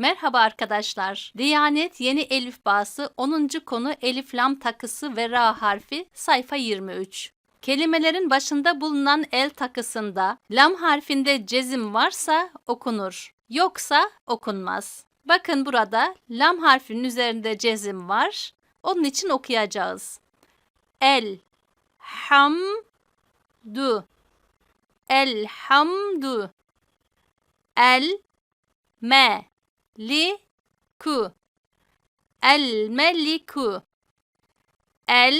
Merhaba arkadaşlar. Diyanet Yeni Elif Bağısı 10. konu Elif Lam takısı ve Ra harfi sayfa 23. Kelimelerin başında bulunan el takısında lam harfinde cezim varsa okunur. Yoksa okunmaz. Bakın burada lam harfinin üzerinde cezim var. Onun için okuyacağız. El ham du elhamdu el me li ku el meliku el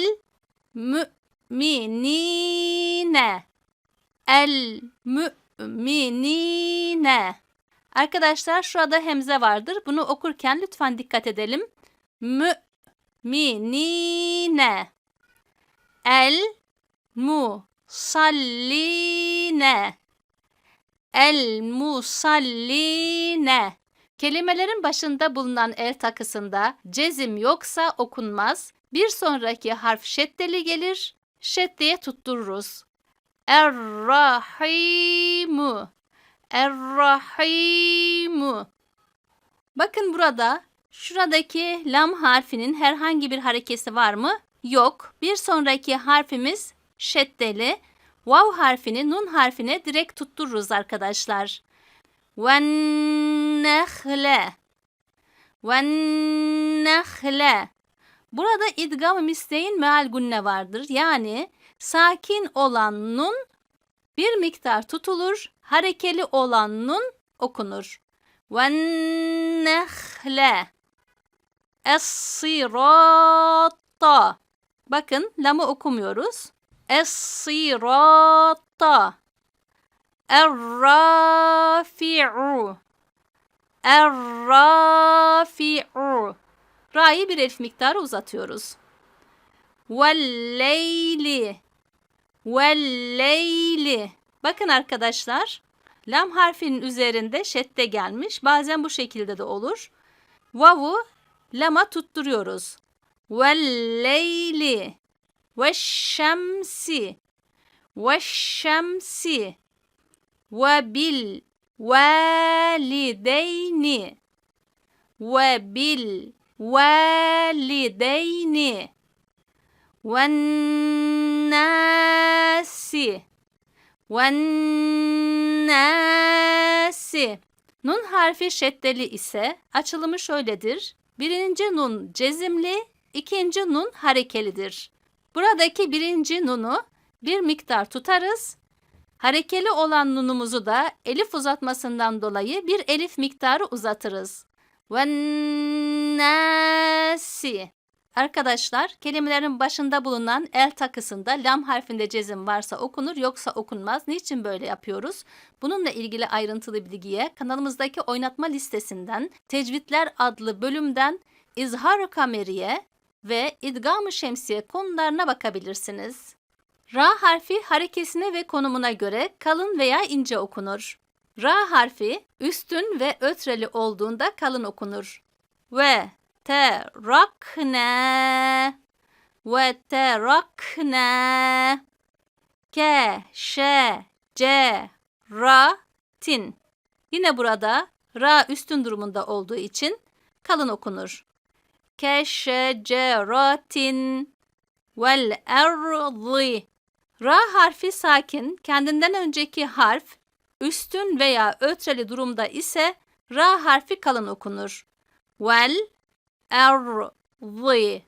müminine el müminine Arkadaşlar şurada hemze vardır. Bunu okurken lütfen dikkat edelim. Müminine. El musalline el musalline Kelimelerin başında bulunan el takısında cezim yoksa okunmaz. Bir sonraki harf şeddeli gelir. Şeddeye tuttururuz. Er-Rahimu Er-Rahimu Bakın burada şuradaki lam harfinin herhangi bir harekesi var mı? Yok. Bir sonraki harfimiz şeddeli. Vav harfini nun harfine direkt tuttururuz arkadaşlar. وَالنَّخْلَ وَالنَّخْلَ Burada idgam misteyin meal gunne vardır. Yani sakin olan nun bir miktar tutulur, harekeli olan nun okunur. وَالنَّخْلَ Es-sirata Bakın lamı okumuyoruz. Es-sirata Er-rafi'u Er-rafi'u Ra'yı bir elif miktarı uzatıyoruz. Velleyli Velleyli Bakın arkadaşlar lam harfinin üzerinde şedde gelmiş. Bazen bu şekilde de olur. Vavu lama tutturuyoruz. Velleyli Veşşemsi Veşşemsi ve bil valideyni ve bil valideyni ve nasi ve nasi Nun harfi şeddeli ise açılımı şöyledir. Birinci nun cezimli, ikinci nun harekelidir. Buradaki birinci nunu bir miktar tutarız. Harekeli olan nunumuzu da elif uzatmasından dolayı bir elif miktarı uzatırız. Ve nasi. Arkadaşlar kelimelerin başında bulunan el takısında lam harfinde cezim varsa okunur yoksa okunmaz. Niçin böyle yapıyoruz? Bununla ilgili ayrıntılı bilgiye kanalımızdaki oynatma listesinden Tecvitler adlı bölümden İzhar-ı Kameriye ve İdgam-ı Şemsiye konularına bakabilirsiniz. Ra harfi harekesine ve konumuna göre kalın veya ince okunur. Ra harfi üstün ve ötreli olduğunda kalın okunur. Ve te rakne ve te rakne ke şe ce ra tin. Yine burada ra üstün durumunda olduğu için kalın okunur. Keşeceratin vel erzi Ra harfi sakin, kendinden önceki harf üstün veya ötreli durumda ise ra harfi kalın okunur. Vel erzi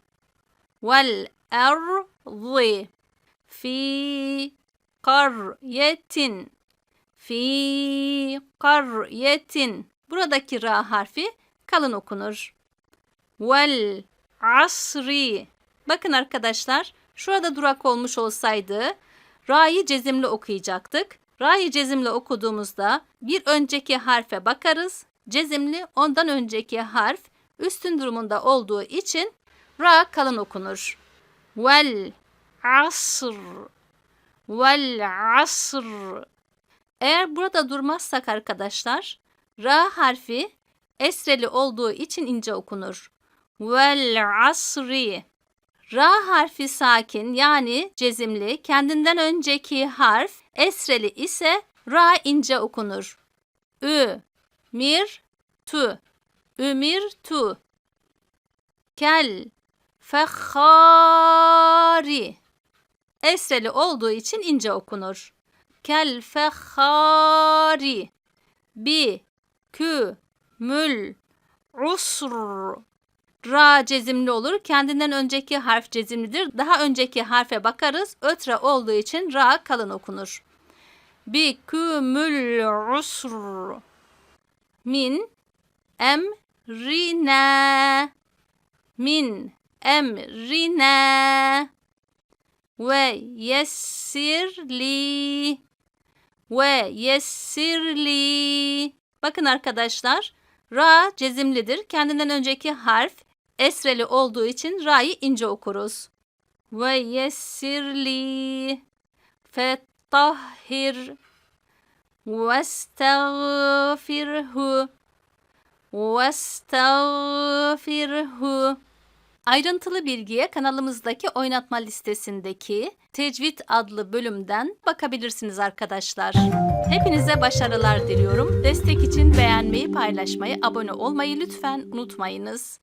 vel erzi fi karyetin fi karyetin buradaki ra harfi kalın okunur. Vel asri. Bakın arkadaşlar Şurada durak olmuş olsaydı ra'yı cezimli okuyacaktık. Ra'yı cezimli okuduğumuzda bir önceki harfe bakarız. Cezimli ondan önceki harf üstün durumunda olduğu için ra kalın okunur. Vel asr vel asr Eğer burada durmazsak arkadaşlar ra harfi esreli olduğu için ince okunur. Vel asri Ra harfi sakin yani cezimli, kendinden önceki harf esreli ise ra ince okunur. Ü, mir, tu. Ümirtu. Kel. Fehari. Esreli olduğu için ince okunur. Kel fehari. Bi. Kü. Mül. Usr. Ra cezimli olur. Kendinden önceki harf cezimlidir. Daha önceki harfe bakarız. Ötre olduğu için ra kalın okunur. Bi kümül usr. Min emrina. Min emrina. Ve yessirli. Ve yessirli. Bakın arkadaşlar. Ra cezimlidir. Kendinden önceki harf esreli olduğu için ra'yı ince okuruz. Ve yessirli fetahhir vestağfirhu vestağfirhu Ayrıntılı bilgiye kanalımızdaki oynatma listesindeki Tecvid adlı bölümden bakabilirsiniz arkadaşlar. Hepinize başarılar diliyorum. Destek için beğenmeyi, paylaşmayı, abone olmayı lütfen unutmayınız.